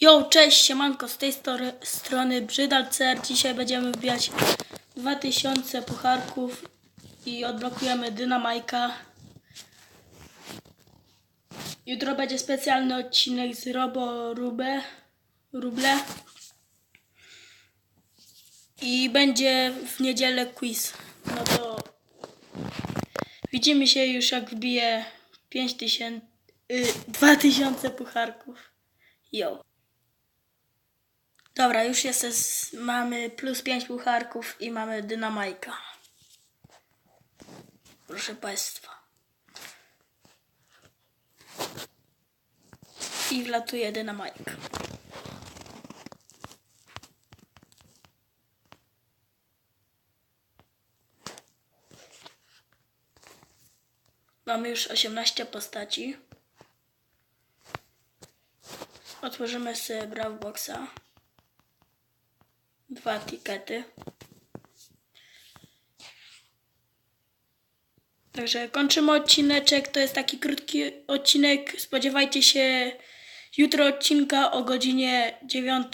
Yo, cześć, siemanko, z tej strony Brzydalcer. Dzisiaj będziemy wbijać 2000 pucharków i odblokujemy Dynamajka. Jutro będzie specjalny odcinek z Robo Rube, Ruble. I będzie w niedzielę quiz. No to widzimy się już jak wbije 5000, y, 2000 pucharków. Yo. Dobra, już jest, z- mamy plus 5 pucharków i mamy dynamajka. Proszę Państwa. I wlatuje dynamajk. Mamy już 18 postaci. Otworzymy sobie Brawlboxa. Dwa tikety. Także kończymy odcineczek. To jest taki krótki odcinek. Spodziewajcie się jutro odcinka o godzinie 9